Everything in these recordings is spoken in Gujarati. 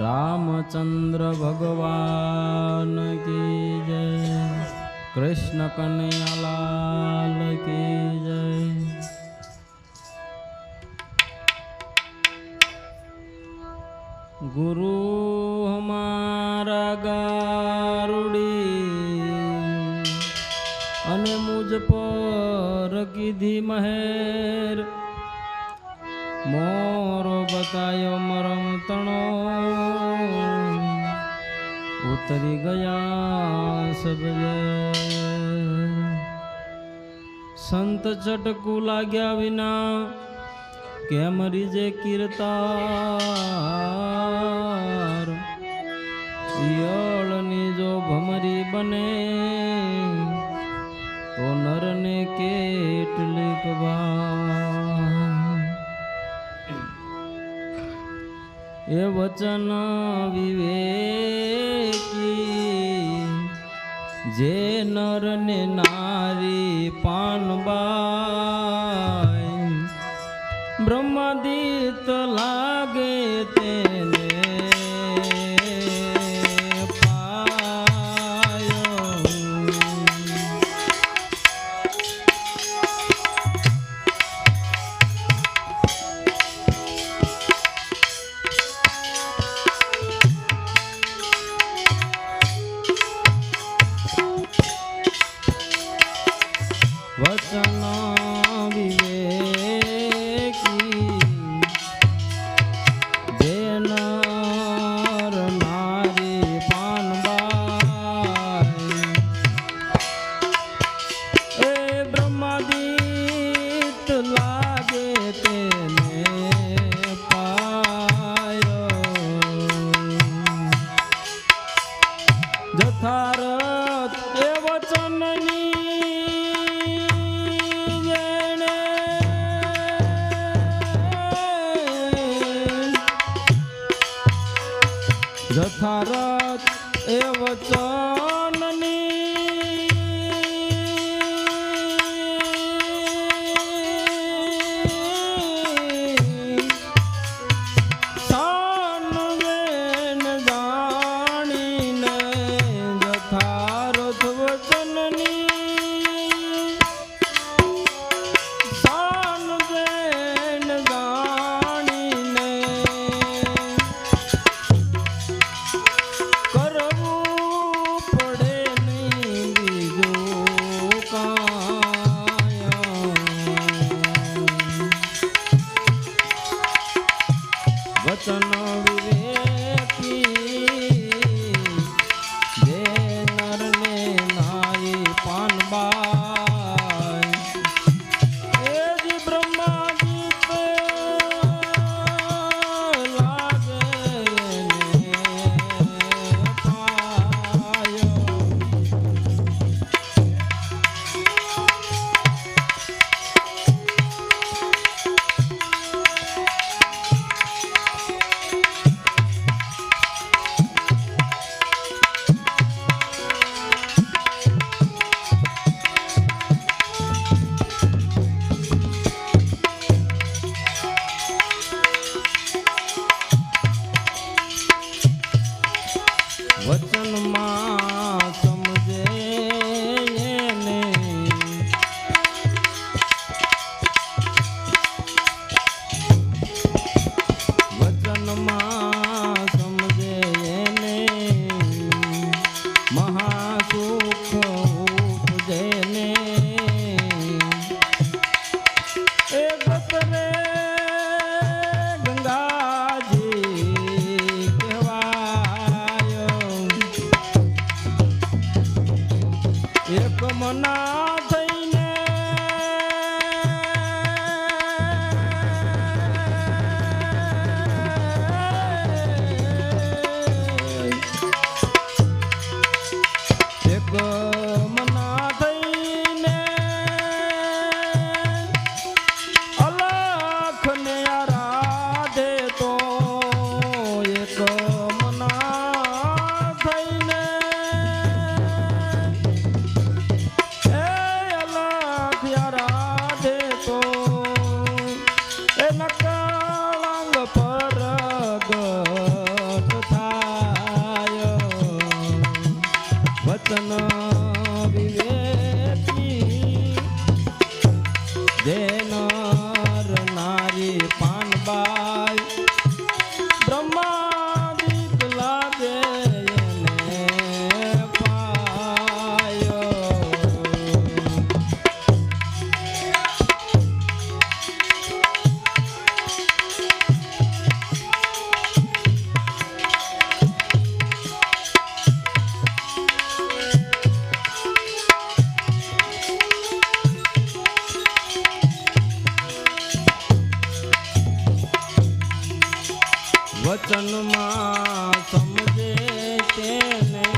રામચંદ્ર ભગવાન કી જય. કૃષ્ણ કનૈયાલાલ કી જય. ગુરુ હમારા ગારુડી, અને મુજ પર કીધી મહેર, મોરો બતાયો ગયા સબજે સંત ચટકુ લાગ્યા વિના કેમ રીજે કીર્તાર યળની જો ભમરી બને તો નરને કેટલીક એ વચન વિવેકી જે નર ને નારી પાનબાઈ બ્રહ્માદિત Come on now. વચન વચનમાં સમજે તેને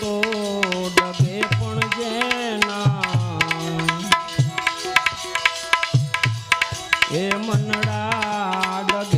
તો ડબે પણ જેના. એ મનડા ડગે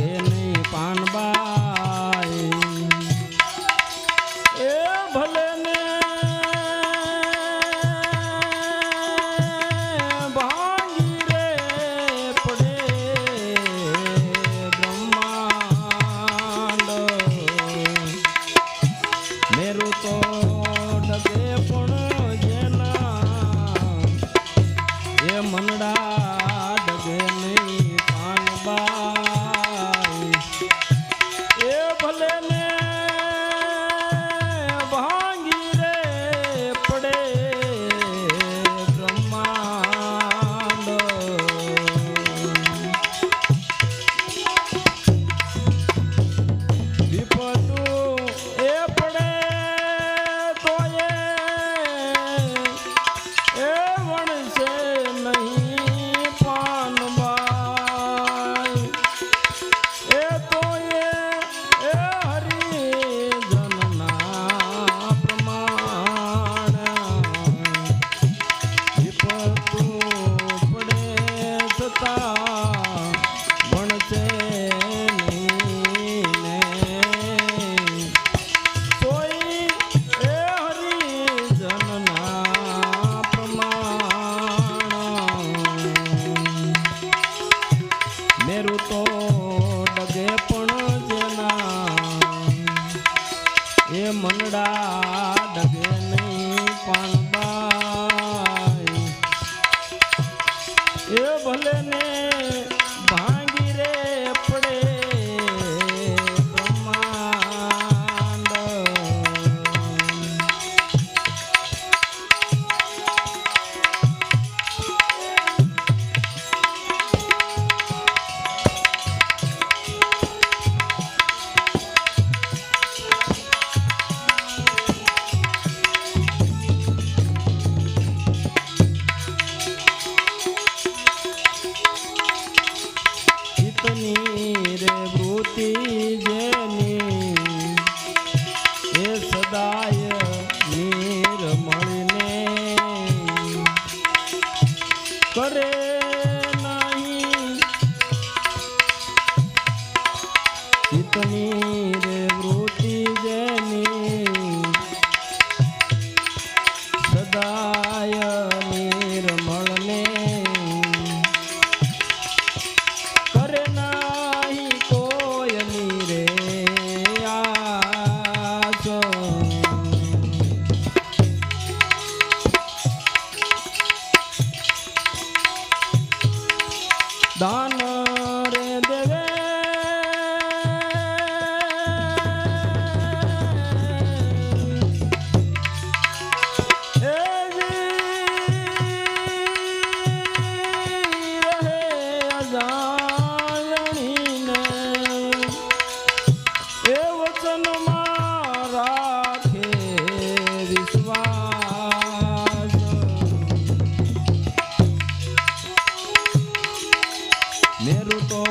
તો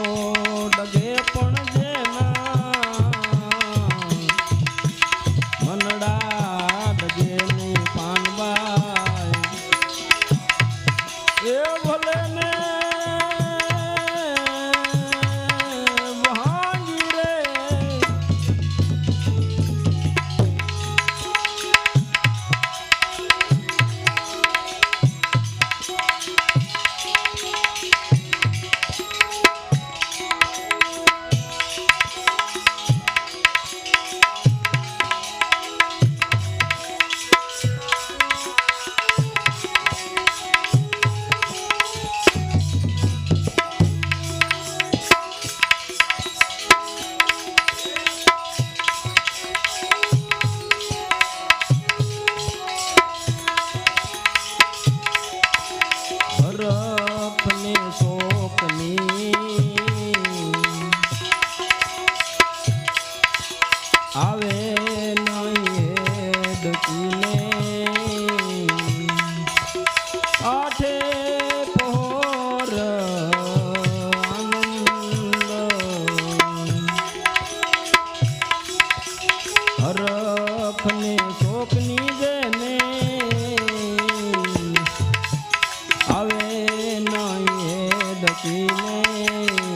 ડગે પણ सकी मैं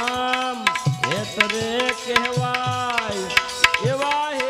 નામ હેત રે કહેવાય એવા હેત